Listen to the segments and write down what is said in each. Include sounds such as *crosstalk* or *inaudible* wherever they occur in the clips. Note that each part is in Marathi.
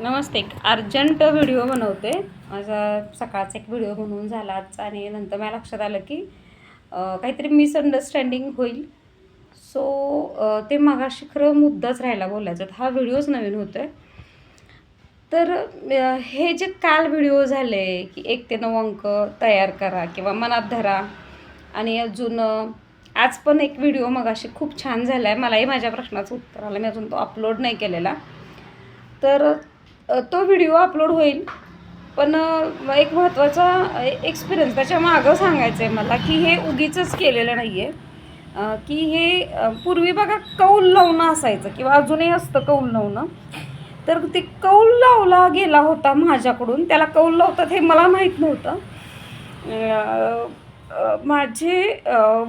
नमस्ते. एक अर्जंट व्हिडिओ बनवते. माझा सकाळचा एक व्हिडिओ बनवून झाला आजचा आणि नंतर मला लक्षात आलं की काहीतरी मिसअंडरस्टँडिंग होईल. सो ते मागाशी खरं मुद्दाच राहायला बोलायचा. हा व्हिडिओच नवीन होतो आहे तर हे जे काल व्हिडिओ झाले की एक ते नऊ अंक तयार करा किंवा मनात धरा. आणि अजून आज पण एक व्हिडिओ मगाशी खूप छान झाला आहे मलाही माझ्या प्रश्नाचं उत्तर आलं. मी अजून तो अपलोड नाही केलेला. तर तो व्हिडिओ अपलोड होईल. पण एक महत्त्वाचा एक्सपिरियन्स त्याच्या मागं सांगायचं आहे मला की हे उगीचंच केलेलं नाही आहे की हे पूर्वी बघा कौल लावणं असायचं किंवा अजूनही असतं कौल लावणं. तर ते कौल लावला गेला होता माझ्याकडून. त्याला कौल लावतात हे मला माहीत नव्हतं. माझे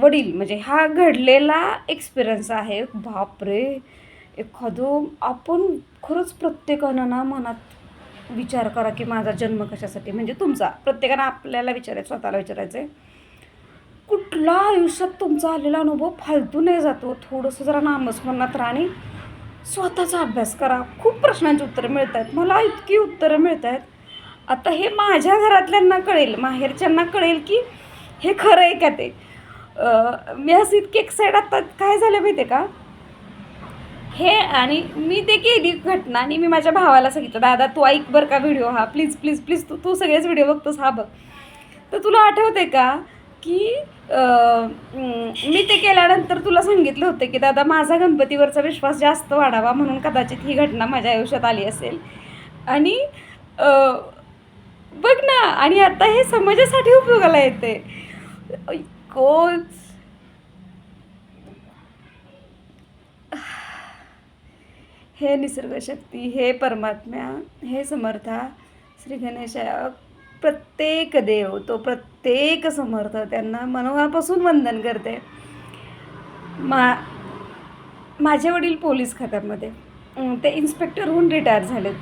वडील म्हणजे हा घडलेला एक्सपिरियन्स आहे. बापरे! एखादं आपण खरंच प्रत्येकानं ना मनात विचार करा की माझा जन्म कशासाठी? म्हणजे तुमचा. प्रत्येकानं आपल्याला विचारायचं स्वतःला विचारायचं आहे कुठला आयुष्यात तुमचा आलेला अनुभव फालतू नाही जातो? थोडंसं जरा नामस्मरणात राहा आणि स्वतःचा अभ्यास करा. खूप प्रश्नांची उत्तरं मिळत आहेत मला इतकी उत्तरं मिळत आहेत आता हे माझ्या घरातल्यांना कळेल माहेरच्यांना कळेल की हे खरं आहे का ते? मी असं इतकी एक्साइड आता काय झालं माहिती आहे का? हे आणि मी ते केली घटना आणि मी माझ्या भावाला सांगितलं दादा तू ऐक बरं का व्हिडिओ हा. प्लीज प्लीज प्लीज तू तू सगळेच व्हिडिओ बघतोस हा बघ. तर तुला आठवते का की मी ते केल्यानंतर तुला सांगितलं होतं की दादा माझा गणपतीवरचा विश्वास जास्त वाढावा म्हणून कदाचित ही घटना माझ्या आयुष्यात आली असेल. आणि बघ ना आणि आता हे समाजासाठी उपयोगाला येते को हे निसर्गशक्ती हे परमात्म्या हे समर्था श्री गणेशा प्रत्येक देव तो प्रत्येक समर्थ त्यांना मनोभापासून वंदन करते. मा माझे वडील पोलीस खात्यामध्ये. ते इन्स्पेक्टर होऊन रिटायर झालेत.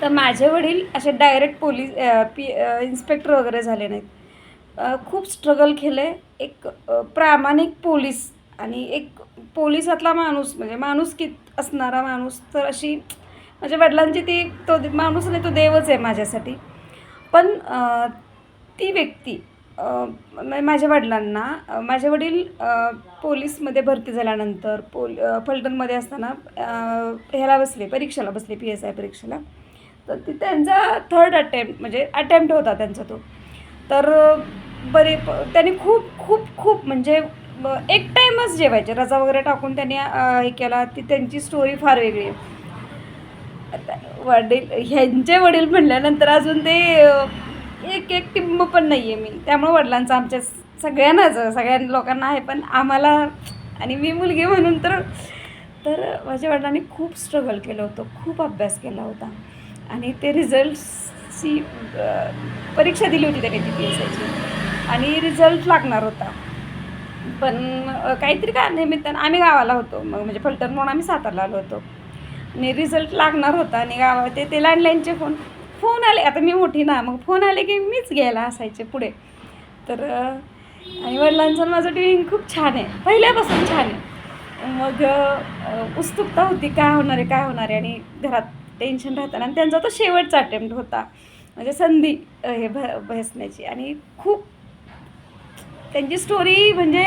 तर माझे वडील असे डायरेक्ट पोलीस पी इन्स्पेक्टर वगैरे झाले नाहीत. खूप स्ट्रगल केले. एक प्रामाणिक पोलीस आणि एक पोलिसातला माणूस म्हणजे माणूस कित असणारा माणूस. तर अशी माझ्या वडिलांची ती तो दे- माणूस नाही तो देवच आहे माझ्यासाठी. पण ती व्यक्ती माझ्या वडिलांना माझे वडील पोलीसमध्ये भरती झाल्यानंतर पोल फलटनमध्ये फलटणमध्ये असताना ह्याला बसले परीक्षेला बसले पी एस आय परीक्षेला. तर ती त्यांचा थर्ड अटेम्प्ट म्हणजे अटेम्प्ट होता त्यांचा तो. तर बरे प- त्यांनी खूप खूप खूप म्हणजे मग एक टाईमच जेवायचे. रजा वगैरे टाकून त्यांनी हे केला. ती त्यांची स्टोरी फार वेगळी आहे. आता वडील ह्यांचे वडील म्हणल्यानंतर अजून ते एक एक टिंब पण नाही आहे मी त्यामुळे वडिलांचं आमच्या सगळ्यांनाच सगळ्या लोकांना आहे पण आम्हाला आणि मी मुलगी म्हणून तर तर माझ्या वडिलांनी खूप स्ट्रगल केलं होतं. खूप अभ्यास केला होता. आणि ते रिझल्ट्सची परीक्षा दिली होती त्यांनी ती पी एस आयची आणि रिझल्ट लागणार होता. पण काहीतरी काय निमित्तानं आम्ही गावाला होतो. मग म्हणजे फलटण म्हणून आम्ही सातारला आलो होतो. आणि रिझल्ट लागणार होता आणि गावा ते ते लँडलाईनचे फोन फोन आले. आता मी मोठी ना मग फोन आले की मीच घ्यायला असायचे पुढे. तर आणि वडिलांचं माझं ट्युनिंग खूप छान आहे. पहिल्यापासून छान आहे. मग उत्सुकता होती काय होणार आहे काय होणार आहे? आणि घरात टेन्शन राहताना आणि त्यांचा तो शेवटचा अटेम्प्ट होता. म्हणजे संधी हे भ बसण्याची. आणि खूप त्यांची स्टोरी म्हणजे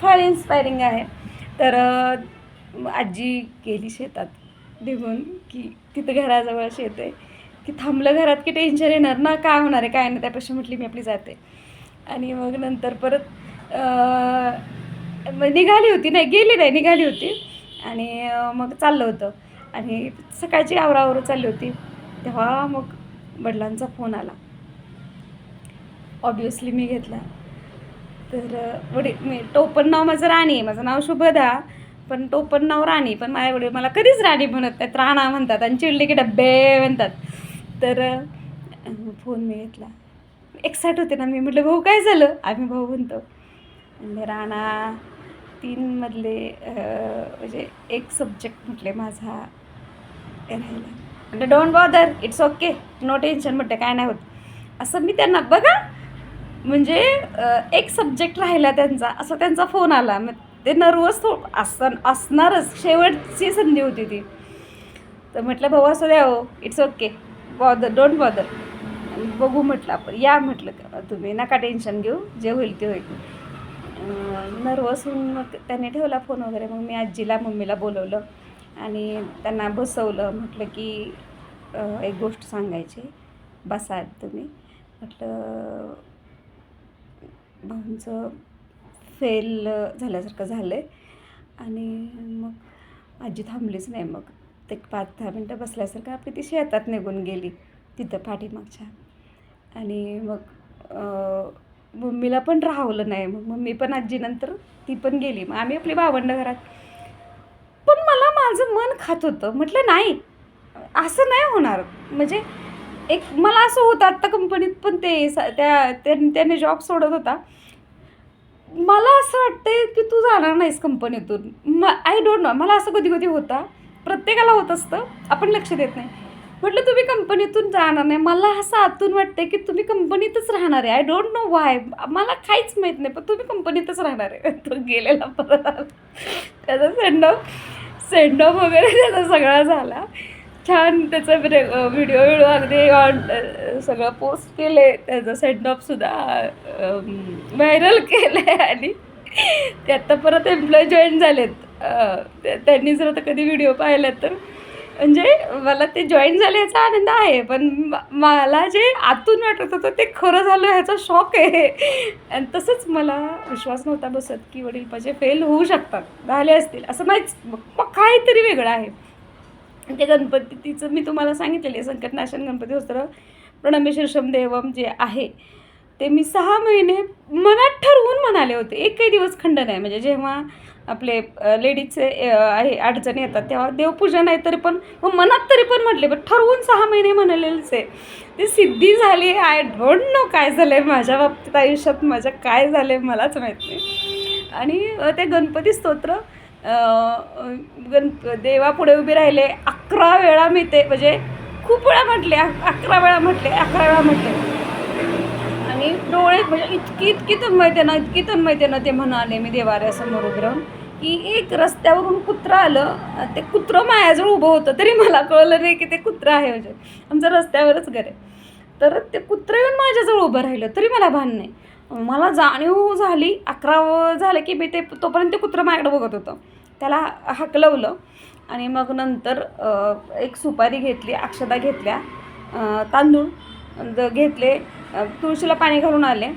फार इन्स्पायरिंग आहे. तर आजी गेली शेतात. निघून की तिथं घराजवळ शेत आहे. की थांबलं घरात की टेन्शन येणार ना काय होणार आहे काय नाही त्यापेक्षा म्हटली मी आपली जाते. आणि मग नंतर परत मग निघाली होती नाही गेली नाही निघाली होती. आणि मग चाललं होतं. आणि सकाळची आवरावर चालली होती. तेव्हा मग वडिलांचा फोन आला. ऑब्वियसली मी घेतला. तर वडील मी टोपण नाव माझं राणी आहे. माझं नाव शुभदा पण टोपण नाव राणी. पण माझ्या वडील मला कधीच राणी म्हणत नाहीत. राणा म्हणतात आणि चिडले की डब्बे म्हणतात. तर फोन मी घेतला. एक्साइट होते ना मी म्हटलं भाऊ काय झालं? आम्ही भाऊ म्हणतो. म्हणजे राणा तीनमधले म्हणजे एक सब्जेक्ट म्हटले माझा राहिला. म्हणजे don't bother it's okay no tension म्हटलं काय नाही होत. असं मी त्यांना बघा म्हणजे एक सब्जेक्ट राहिला त्यांचा असा त्यांचा फोन आला. मग ते नर्वस थो असं असणारच. शेवटची संधी होती ती. तर म्हटलं भाऊ असं द्या हो. It's okay bother don't bother बघू म्हटलं आपण. या म्हटलं का तुम्ही नका टेन्शन घेऊ. जे होईल ते होईल. नर्वस होऊन मग त्याने ठेवला फोन वगैरे. मग मी आजीला मम्मीला बोलवलं. आणि त्यांना बसवलं. म्हटलं की एक गोष्ट सांगायची. बसा तुम्ही. म्हटलं भाऊंचं फेल झाल्यासारखं झालं आहे आणि मग आजी थांबलीच नाही मग. ते पाच दहा मिनटं बसल्यासारखं आपली ती शेतात निघून गेली तिथं पाठीमागच्या. आणि मग मम्मीला पण राहवलं नाही. मग मम्मी पण आजीनंतर ती पण गेली. मग आम्ही आपली भावंड घरात. पण मला माझं मन खात होतं. म्हटलं नाही असं नाही होणार. म्हणजे एक मला असं होतं आत्ता कंपनीत पण ते त्या त्यां- त्याने जॉब सोडत होता. मला असं वाटतंय की तू जाणार नाहीस कंपनीतून म आय डोंट नो मला असं कधी कधी होता. प्रत्येकाला होत असतं. आपण लक्ष देत नाही. म्हटलं तुम्ही कंपनीतून जाणार नाही. मला असं आतून वाटतंय की तुम्ही कंपनीतच राहणार आहे. आय डोंट नो वाय मला काहीच माहीत नाही पण तुम्ही कंपनीतच राहणार आहे. *laughs* तो गेलेला परत आला. त्याचा सेंड ऑफ सेंड ऑफ वगैरे त्याचा सगळा झाला. छान त्याचा व्हिडिओ व्हिडिओ अगदी ऑन सगळं पोस्ट केले. त्याचं सेंडऑफसुद्धा व्हायरल केलं आहे आणि ते आत्ता परत एम्प्लॉय जॉईन झालेत. त्यांनी जर आता कधी व्हिडिओ पाहिला तर. म्हणजे मला ते जॉईन झाले याचा आनंद आहे पण मला जे आतून वाटत होतं ते खरं झालं ह्याचा शॉक आहे. आणि तसंच मला विश्वास नव्हता बसत की वडील माझे फेल होऊ शकतात झाले असतील असं माहीत मग काहीतरी वेगळं आहे. ते गणपतीचं मी तुम्हाला सांगितलेलं आहे संकटनाशन गणपती वस्त्र प्रणमे शीर्षम देवम जे आहे ते मी सहा महिने मनात ठरवून म्हणाले होते. एकही दिवस खंड नाही. म्हणजे जेव्हा आपले लेडीजचे आहे अडचणी येतात तेव्हा देवपूजा नाही तरी पण मग मनात तरी पण म्हटले पण ठरवून सहा महिने म्हणालेलेच आहे. ते सिद्धी झाली आय डोंट नो काय झालं आहे माझ्या बाबतीत आयुष्यात माझ्या काय झालं आहे मलाच माहीत नाही. आणि ते गणपती स्तोत्र गण देवापुढे उभे राहिले. अकरा वेळा मी ते म्हणजे खूप वेळा म्हटले अक- अकरा वेळा म्हटले अकरा वेळा म्हटले. आणि डोळे म्हणजे इतकी इतकी तन्मयतेनं इतकी तन्मयतेनं ते म्हणाले मी देवाऱ्यासमोर उभे राहून की एक रस्त्यावरून कुत्रं आलं ते कुत्रं माझ्याजवळ उभं होतं तरी मला कळलं नाही की ते कुत्रं आहे म्हणजे आमचं रस्त्यावरच घर आहे. तर ते कुत्रं येऊन माझ्याजवळ उभं राहिलं तरी मला भान नाही. मला जाणीव झाली अकरा झालं की मी ते तोपर्यंत ते कुत्रं माझ्याकडे बघत होतं. त्याला हाकलवलं आणि मग नंतर एक सुपारी घेतली अक्षदा घेतल्या तांदूळ द- घेतले तुळशीला पाणी घालून आले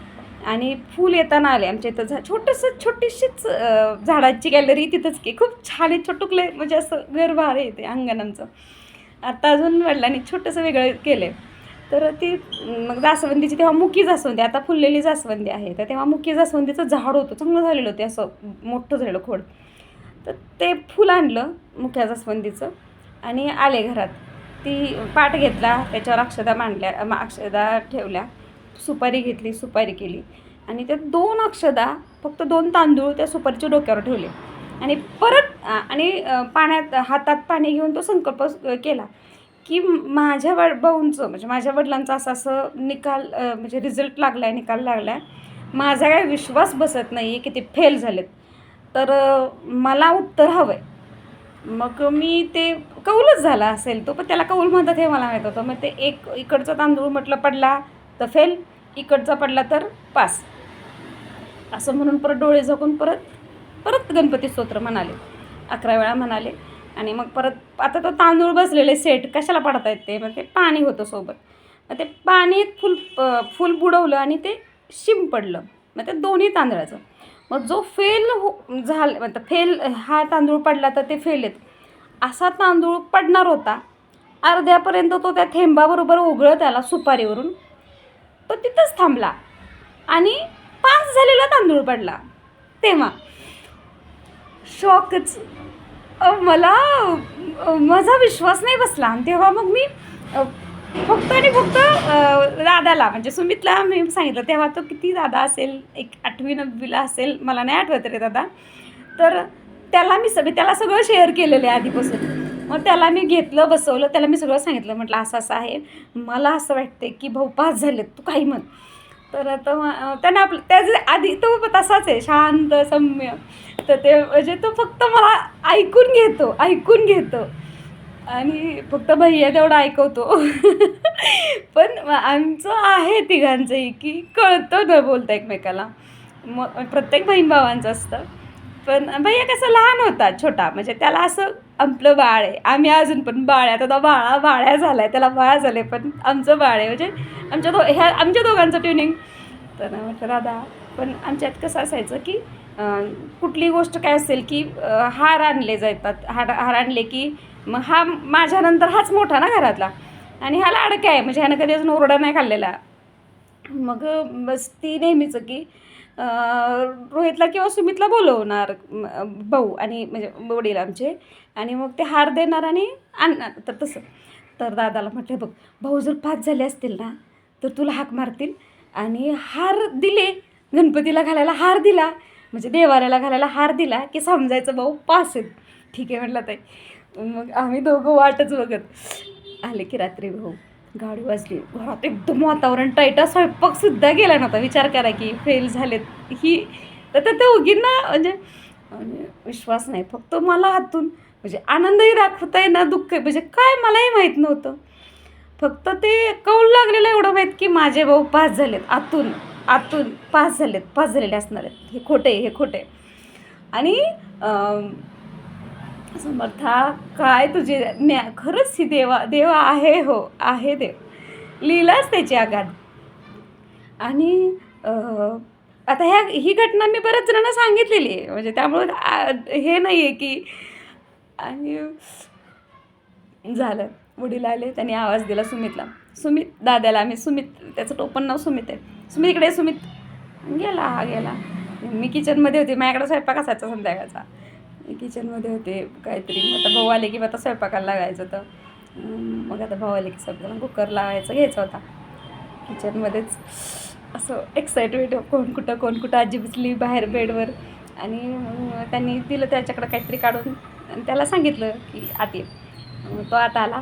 आणि फूल येताना आले आमच्या इथं झा छोटंसं छोटीशीच झाडाची गॅलरी तिथंच की खूप छान आहे छोटुकले म्हणजे असं घर भारी येते अंगण आमचं आता अजून वडिलांनी छोटंसं वेगळं केलं आहे तर ती मग जास्वंदीची तेव्हा मुकी जास्वंदी आता फुललेली जास्वंदी आहे. तर तेव्हा मुकी जास्वंदीचं झाड होतं चांगलं झालेलं होते असं मोठं झालं खोड. तर ते फुल आणलं मुख्या जास्वंदीचं आणि आले घरात. ती पाट घेतला त्याच्यावर अक्षदा मांडल्या अक्षदा ठेवल्या सुपारी घेतली सुपारी केली. आणि त्या दोन अक्षदा फक्त दोन तांदूळ त्या सुपारीच्या डोक्यावर ठेवले. आणि परत आणि पाण्यात हातात पाणी घेऊन तो संकल्प केला. की माझ्या वड भाऊंचं म्हणजे माझ्या वडिलांचा असं असं निकाल म्हणजे रिझल्ट लागला आहे निकाल लागला आहे माझा काय विश्वास बसत नाही आहे की ते फेल झालेत. तर मला उत्तर हवं आहे मग मी ते कौलच झाला असेल तो पण त्याला कौल म्हणतात हे मला माहीत होतं. मग ते एक इकडचा तांदूळ म्हटलं पडला तर फेल इकडचा पडला तर पास असं म्हणून परत डोळे झाकून परत परत गणपती स्तोत्र म्हणाले. अकरा वेळा म्हणाले. आणि मग परत आता तो तांदूळ बसलेले सेट कशाला पडत आहेत ते? मग ते पाणी होतं सोबत. मग ते पाणी फुल फुल बुडवलं आणि ते शिंपडलं मग ते दोन्ही तांदळाचं. मग जो फेल हो झालं म्हणजे फेल हा तांदूळ पडला तर ते फेल आहेत. असा तांदूळ पडणार होता. अर्ध्यापर्यंत तो त्या थेंबाबरोबर उघळत आला सुपारीवरून. तो तिथंच थांबला. आणि पास झालेला तांदूळ पडला. तेव्हा. शॉकच. मला माझा विश्वास नाही बसला. आणि तेव्हा मग मी फक्त आणि फक्त दादाला म्हणजे सुमितला मी सांगितलं तेव्हा तो किती दादा असेल एक आठवी नववीला असेल मला नाही आठवत रे दादा. तर त्याला मी सगळे त्याला सगळं शेअर केलेलं आहे आधीपासून. मग त्याला मी घेतलं बसवलं त्याला मी सगळं सांगितलं म्हटलं असं असं आहे. मला असं वाटतं की भाऊ पास झालेत तू काही म्हण. तर आता त्यांना आपलं त्याचे आधी तो तसाच आहे शांत सौम्य. तर ते म्हणजे तो फक्त मला ऐकून घेतो ऐकून घेतो. आणि फक्त भैया तेवढा ऐकवतो. *laughs* पण आमचं आहे तिघांचंही की कळतं न बोलतं एकमेकाला. मग प्रत्येक बहीण भावांचं असतं. पण भैया कसं लहान होता छोटा. म्हणजे त्याला असं आपलं बाळ आहे. आम्ही अजून पण बाळ आहे. आता बाळा बाळ्या झाला आहे त्याला बाळ झाले पण आमचं बाळ आहे. म्हणजे आमच्या दो ह्या आमच्या दोघांचं ट्युनिंग तर म्हटलं दादा पण आमच्यात कसं असायचं की कुठली गोष्ट काय असेल की हार आणले जातात. हार हार आणले की मग हा माझ्यानंतर हाच मोठा ना घरातला. आणि हा लाडका आहे म्हणजे ह्यानं कधी अजून ओरडा नाही खाल्लेला. मग बस ती नेहमीचं की रोहितला किंवा सुमितला बोलवणार भाऊ आणि म्हणजे वडील आमचे. आणि मग ते हार देणार आणि आणणार तर तसं. तर दादाला म्हटलं बघ भाऊ जर पाच झाले असतील ना तर तुला हाक मारतील. आणि हार दिले. गणपतीला घालायला हार दिला. म्हणजे देवाऱ्याला घालायला हार दिला की समजायचं भाऊ पास आहेत. ठीक आहे म्हटलं ताई. मग आम्ही दोघं वाटच बघत आले की रात्री भाऊ. गाडी वाजली. घरात एकदम वातावरण टायटा स्वयंपाकसुद्धा गेला नव्हता. विचार करा की फेल झालेत ही. तर त्या दोघींना म्हणजे म्हणजे विश्वास नाही. फक्त मला हातून म्हणजे आनंदही दाखवता येणार दुःख. म्हणजे काय मलाही माहीत नव्हतं. फक्त ते कौल लागलेलं एवढं माहीत की माझे भाऊ पास झालेत आतून आतून पास झालेत पास झालेले असणार आहेत. हे खोटे हे खोटे आणि समर्था काय तुझे न्या खरंच ही देवा देवा आहे हो आहे देव. लिहिलाच त्याची आघात. आणि आता ह्या ही घटना मी बऱ्याच जणांना सांगितलेली आहे. म्हणजे त्यामुळं हे नाही आहे की आणि झालं. वडील आले त्यांनी आवाज दिला सुमितला. सुमित दाद्याला आम्ही सुमित त्याचं टोपण नाव सुमित आहे. सुमित इकडे सुमित. गेला हा गेला. मी किचनमध्ये होते माझ्याकडे स्वयंपाक असायचा संध्याकाळचा. मी किचनमध्ये होते काहीतरी. मग आता भाऊ आले की मग आता स्वयंपाकाला लागायचं होतं. मग आता भाऊ आले की सगळं कुकर लावायचं घ्यायचा होता. किचनमध्येच असं एक्साइटमेंट कोण कुठं कोण कुठं आजी बसली बाहेर बेडवर. आणि त्यांनी दिलं त्याच्याकडं काहीतरी काढून. आणि त्याला सांगितलं की आत ये तो आता आला.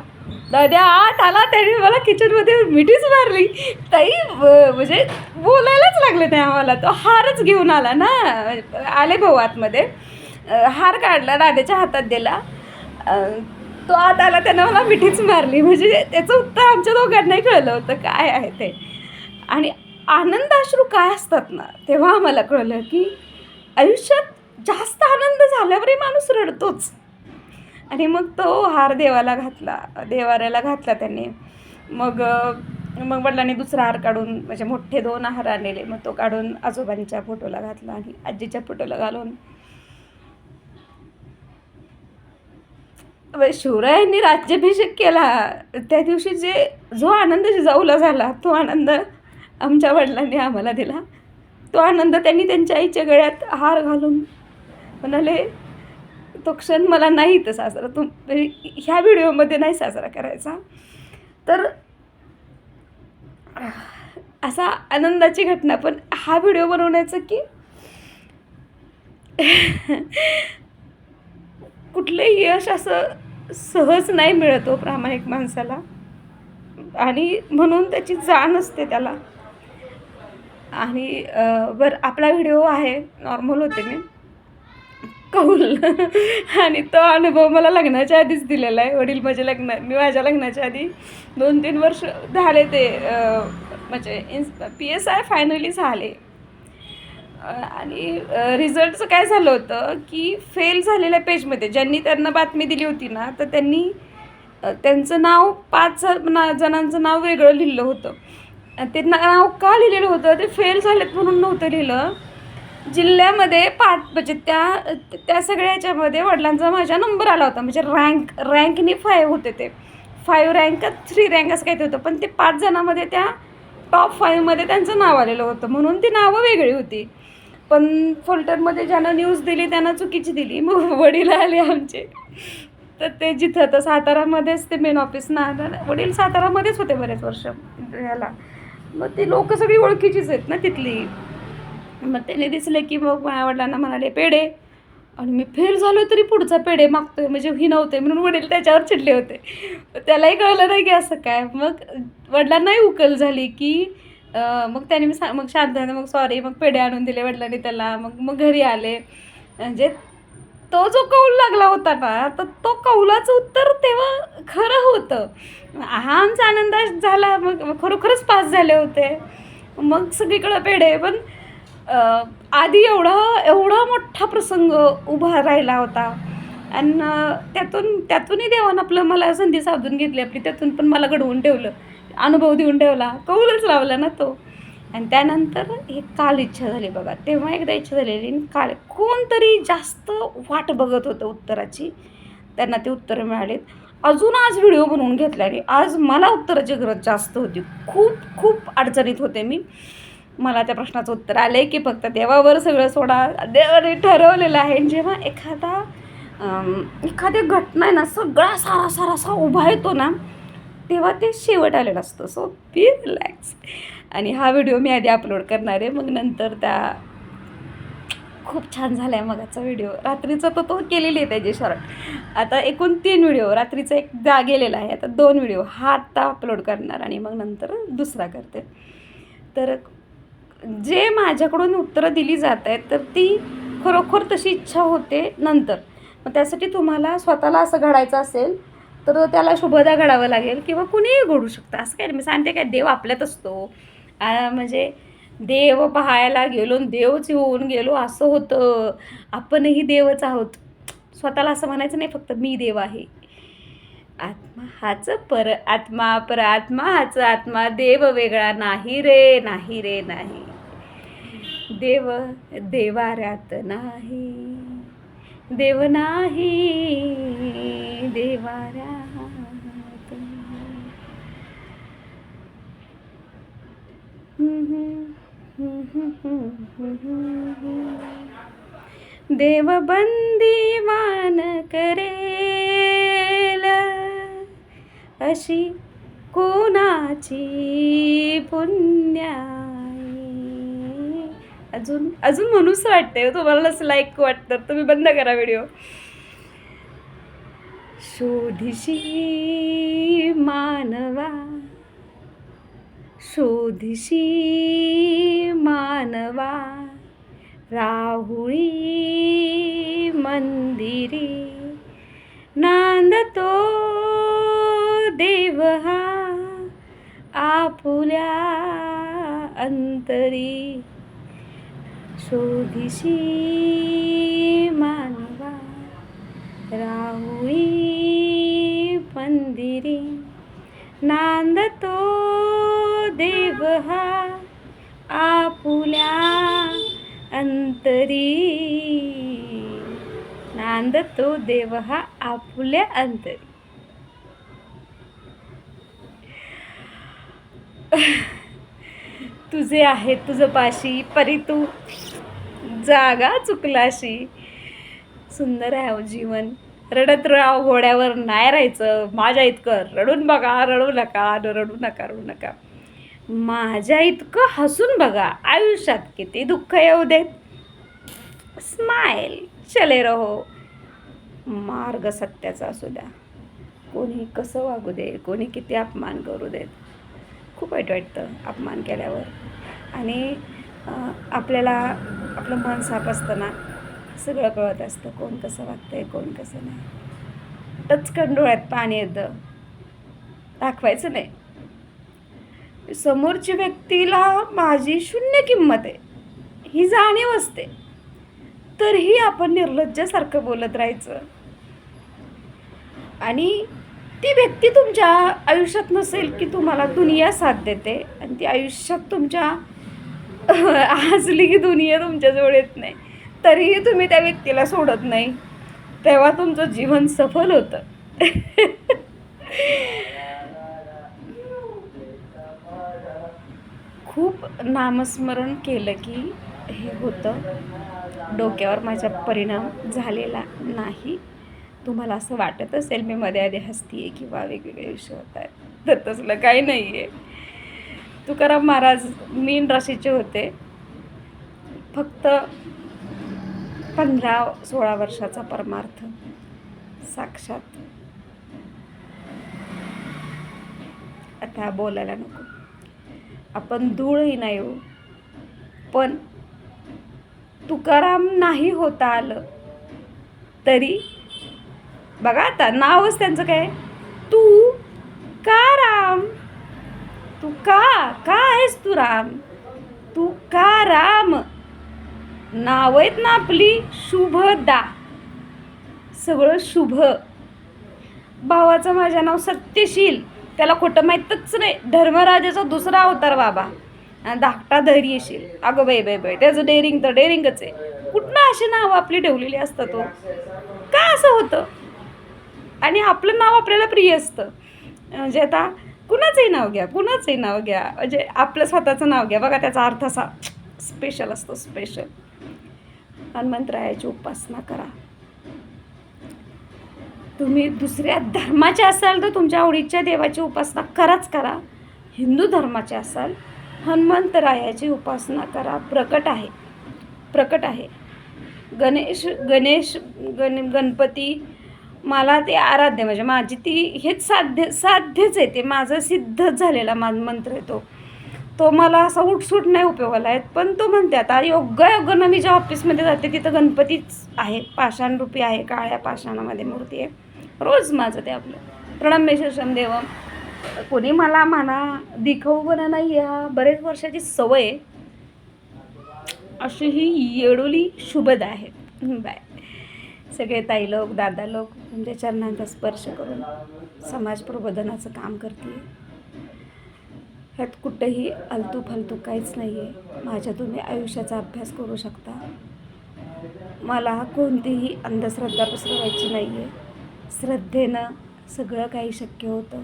दाद्या आत आला. त्याने मला किचनमध्ये मिठीच मारली. ताई म्हणजे बोलायलाच लागले नाही आम्हाला. तो हारच घेऊन आला ना. आले भाऊ आतमध्ये. हार काढला दाद्याच्या हातात दिला. तो आत आला त्यानं मला मिठीच मारली. म्हणजे त्याचं उत्तर आमच्या दोघांनाही कळलं होतं काय आहे ते. आणि आनंदाश्रू काय असतात ना तेव्हा आम्हाला कळलं की आयुष्यात जास्त आनंद झाल्यावरही माणूस रडतोच. आणि मग तो हार देवाला घातला देवाऱ्याला घातला त्याने. मग मग वडिलांनी दुसरा हार काढून म्हणजे मोठे दोन हार आणलेले. मग तो काढून आजोबांच्या फोटोला घातला आणि आजीच्या फोटोला घालून. व शिवरायांनी राज्याभिषेक केला. त्या दिवशी जे जो आनंद जिजाऊला झाला तो आनंद आमच्या वडिलांनी आम्हाला दिला. तो आनंद त्यांनी त्यांच्या आईच्या गळ्यात हार घालून म्हणाले तो क्षण मला नाही इथं साजरा. तुम म्हणजे ह्या व्हिडिओमध्ये नाही साजरा करायचा. तर असा आनंदाची घटना पण हा व्हिडिओ बनवण्याचं की कुठलंही यश असं सहज नाही मिळत हो प्रामाणिक माणसाला. आणि म्हणून त्याची जाण असते त्याला. आणि बरं आपला व्हिडिओ आहे नॉर्मल होते मी. कौल. आणि तो अनुभव मला लग्नाच्या आधीच दिलेला आहे. वडील माझ्या लग्न मी माझ्या लग्नाच्या आधी दोन तीन वर्ष झाले ते म्हणजे इन्स पी एस आय फायनली झाले. आणि रिझल्टचं काय झालं होतं की फेल झालेल्या पेजमध्ये ज्यांनी त्यांना बातमी दिली होती ना तर त्यांनी त्यांचं नाव पाच ना जणांचं नाव वेगळं लिहिलं होतं. ते नाव का लिहिलेलं होतं? ते फेल झालेत म्हणून नव्हतं लिहिलं. जिल्ह्यामध्ये पाच म्हणजे त्या त्या सगळ्या ह्याच्यामध्ये वडिलांचा माझ्या नंबर आला होता. म्हणजे रँक रँकने फाईव्ह होते ते. फाईव्ह रँक थ्री रँक असं काहीतरी होतं. पण ते पाच जणांमध्ये त्या टॉप फाईव्हमध्ये त्यांचं नाव आलेलं होतं. म्हणून ती नावं वेगळी होती. पण फोल्टरमध्ये ज्यानं न्यूज दिली त्यानं चुकीची दिली. मग वडील आले आमचे. तर ते जिथं तर सातारामध्येच ते मेन ऑफिस ना वडील सातारामध्येच होते बरेच वर्ष याला. मग ती लोक सगळी ओळखीचीच आहेत ना तिथली. मग त्याने दिसले की मग माझ्या वडिलांना म्हणाले पेढे. आणि मी फेल झालो तरी पुढचा पेढे मागतोय म्हणजे ही नव्हते म्हणून वडील त्याच्यावर चिडले होते. त्यालाही कळलं नाही की असं काय. मग वडिलांनाही उकल झाली की मग त्याने मी सा मग शांत झाले मग सॉरी मग पेढे आणून दिले वडिलांनी त्याला. मग मग घरी आले. म्हणजे तो जो कौल लागला होता ना तर तो कौलाचं उत्तर तेव्हा खरं होतं. हा आमचा आनंद झाला. मग खरोखरच पास झाले होते. मग सगळीकडं पेढे. पण आधी एवढा एवढा मोठा प्रसंग उभा राहिला होता. आणि त्यातून त्यातूनही देवानं आपलं मला संधी साधून घेतली आपली त्यातून पण मला घडवून ठेवलं अनुभव देऊन ठेवला. कौलच लावला ना तो. आणि त्यानंतर हे काल इच्छा झाली बघा. तेव्हा एकदा इच्छा झालेली आणि काल कोणतरी जास्त वाट बघत होतं उत्तराची. त्यांना ते उत्तरं मिळालीत. अजून आज व्हिडिओ बनवून घेतल्याने आज मला उत्तराची गरज जास्त होती. खूप खूप अडचणीत होते मी. मला त्या प्रश्नाचं उत्तर आलं आहे की फक्त देवावर सगळं सोडा. देवाने ठरवलेलं आहे. आणि जेव्हा एखादा एखादी घटना आहे ना सगळा सारा सारा असा उभा येतो ना तेव्हा ते शेवट आलेलं असतं. सो बी रिलॅक्स आणि हा व्हिडिओ मी आधी अपलोड करणार आहे. मग नंतर त्या खूप छान झाला आहे मगाचा व्हिडिओ. रात्रीचा तर तो केलेली आहे त्याची शॉर्ट. आता एकूण तीन व्हिडिओ रात्रीचा एक जा गेलेला आहे. आता दोन व्हिडिओ. हा आत्ता अपलोड करणार आणि मग नंतर दुसरा करते. तर जे माझ्याकडून उत्तरं दिली जात आहेत तर ती खरोखर तशी इच्छा होते नंतर. मग त्यासाठी तुम्हाला स्वतःला असं घडायचं असेल तर त्याला शुभदा घडावं लागेल किंवा कुणीही घडू शकतं. असं काय नाही. मी सांगते काय देव आपल्यात असतो. म्हणजे देव पाहायला गेलो देवच होऊन गेलो असं होतं. आपणही देवच आहोत. स्वतःला असं म्हणायचं नाही फक्त मी देव आहे. आत हाच पर आत्मा पर आत्मा हाच आत्मा. देव वेगळा नाही रे नाही रे नाही. देव देवाऱ्यात नाही. देव नाही देवाऱ्यात देव बंदीवान करे. अशी कोणाची पुण्याई? अजून अजून म्हणूस वाटतंय हो, तुम्हाला असं लाईक वाटतं तुम्ही बंद करा व्हिडिओ शोधिशी मानवा. शोधिशी मानवा. राहुळी मंदिरी. नांदतो देव हा आपुल्या अंतरी. शोधिशी मानवा राहुळी पंदिरी. नांदतो देव हा आपुल्या अंतरी. नांदतो देव हा आपुल्या अंतरी. *laughs* तुझे आहे तुझं पाशी परी तू जागा चुकलाशी. सुंदर आहे हो जीवन. रडत राव घोड्यावर नाही राहायचं. माझ्या इतकं रडून बघा रडू नका रडू नका रडू नका. माझ्या इतकं हसून बघा. आयुष्यात किती दुःख येऊ देत. स्माईल चले रहो. मार्ग सत्याचा असू द्या. कोणी कसं वागू दे कोणी किती अपमान करू देत. खूप वाईट वाटतं अपमान केल्यावर. आणि आपल्याला आपलं मन साफ असताना सगळं कळत असतं कोण कसं वागतंय कोण कसं नाही. टचकन डोळ्यात पाणी येतं. दाखवायचं नाही. समोरची व्यक्तीला माझी शून्य किंमत आहे. ही जाणीव असते. तरीही आपण निर्लज्जासारखं बोलत राहायचं. आणि ती व्यक्ती तुमच्या आयुष्यात नसेल की तुम्हाला दुनिया साथ देते. आणि ती आयुष्यात तुमच्या हसली की दुनिया तुमच्याजवळ येत नाही. तरीही तुम्ही त्या व्यक्तीला सोडत नाही. तेव्हा तुमचं जीवन सफल होतं. खूप नामस्मरण केलं की हे होतं. डोक्यावर माझ्या परिणाम झालेला नाही. तुम्हाला असं वाटत असेल मी मध्ये आधी हसतीये किंवा वेगवेगळे विषय होत आहेत. तर तसलं काही नाही आहे तुकाराम महाराज मीन राशीचे होते. फक्त पंधरा सोळा वर्षाचा परमार्थ. साक्षात. आता बोलायला नको. आपण धूळही नाही येऊ पण तुकाराम नाही होता आलं तरी बघा आता नावच त्यांचं काय? तू का राम? तू का का आहेस तू राम? तू का राम? नाव आहेत ना आपली शुभदा सगळं शुभ. भावाचं माझं नाव सत्यशील. त्याला खोटं माहीतच नाही. धर्मराजाचा दुसरा अवतार बाबा. धाकटा धैर्यशील. अगं बाई बाई बाई त्याचं डेअरिंग तर डेअरिंगच आहे. कुठनं अशी नावं आपली ठेवलेली असतात तो का असं होतं? आणि आपलं नाव आपल्याला प्रिय असतं. म्हणजे आता कुणाचंही नाव घ्या कुणाचंही नाव घ्या. म्हणजे आपलं स्वतःचं नाव घ्या. बघा त्याचा अर्थ असा स्पेशल असतो स्पेशल हनुमंतरायाची उपासना करा. तुम्ही दुसऱ्या धर्माचे असाल तर तुमच्या आवडीच्या देवाची उपासना कराच करा. हिंदू धर्माचे असाल हनुमंतरायाची उपासना करा. प्रकट आहे. प्रकट आहे. गणेश गणेश गण गणपती मला ते आराध्य म्हणजे माझी ती हेच साध्य साध्यच आहे. ते माझं सिद्धच झालेला माझा मंत्र आहे तो. तो मला असा उठसूट नाही उपयोगाला आहेत पण तो म्हणते आता योगायोगानं मी ज्या ऑफिसमध्ये जाते तिथं गणपतीच आहे. पाषाणरूपी आहे काळ्या पाषाणामध्ये मूर्ती आहे. रोज माझं ते आपलं. प्रणमेश्वर देवम कोणी मला म्हणा दिखवपणा नाही हा. बरेच वर्षाची सवय आहे. अशी ही येडोली शुभद आहे. बाय. सगळे ताई लोक दादा लोक तुमच्या चरणांचा स्पर्श करून समाज प्रबोधनाचं काम करते ह्यात कुठंही आलतू फालतू काहीच नाही आहे माझ्या तुम्ही आयुष्याचा अभ्यास करू शकता. मला कोणतीही अंधश्रद्धा पसरवायची नाही आहे श्रद्धेनं सगळं काही शक्य होतं.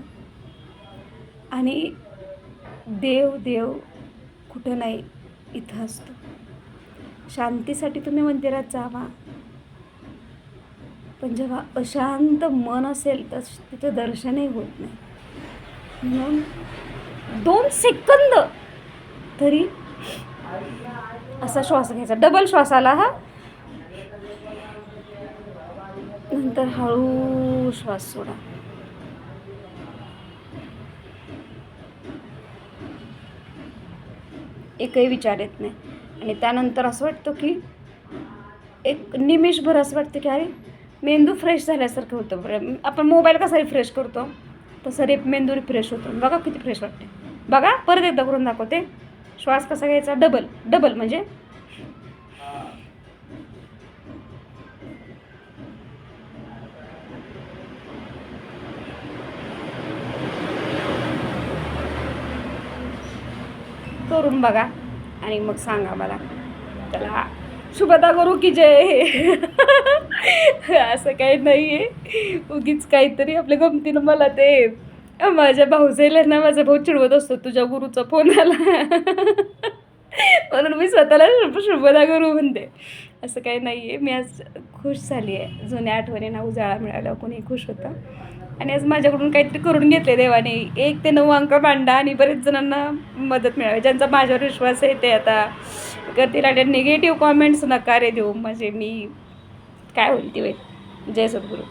आणि देव देव कुठं नाही इथं असतो. शांतीसाठी तुम्ही मंदिरात जावा. पण जेव्हा अशांत मन असेल तर तिथं दर्शनही होत नाही. म्हणून दोन सेकंद तरी असा श्वास घ्यायचा. डबल श्वास आला हा. नंतर हळू श्वास सोडा. एकही विचार येत नाही. आणि त्यानंतर असं वाटतं की एक निमिषभर असं वाटतं की अरे मेंदू फ्रेश झाल्यासारखं होतं आपण मोबाईल कसा रिफ्रेश करतो तसं रेप मेंदू रिफ्रेश होतो. बघा किती फ्रेश वाटते बघा परत एकदा करून दाखवते. श्वास कसा घ्यायचा? डबल डबल म्हणजे? करून बघा. आणि मग सांगा मला. त्याला शुभदा करू की जय. असं काही नाही आहे उगीच काहीतरी आपल्या गमतीनं मला ते माझ्या भाऊजाईला ना माझा भाऊ चिडवत असतो तुझ्या गुरुचा फोन आला. म्हणून मी स्वतःला शुभ शुभदा करू म्हणते. असं काही नाही आहे मी आज खुश झाली आहे. जुन्या आठवणींना उजाळा मिळाला कोणी खुश होतं. आणि आज माझ्याकडून काहीतरी करून घेतले देवाने. एक ते नऊ अंक मांडा आणि बरेच जणांना मदत मिळावी. ज्यांचा माझ्यावर विश्वास आहे ते आता करतील. आणि निगेटिव्ह कॉमेंट्स नकारे देऊ. म्हणजे मी काय होईल ती होईल जय सद्गुरू.